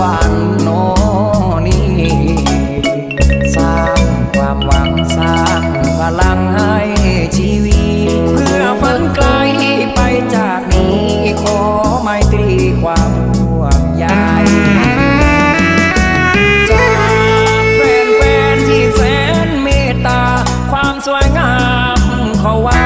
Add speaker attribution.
Speaker 1: วรรค์นนี่สร้างความหวังสร้างพลังให้ชีวิต เพื่อฝันไกลไปจากนี้ขอไม่ตรีความห่วงใยจากแฟนๆที่แสนเมตตา ความสวยงามขอไว้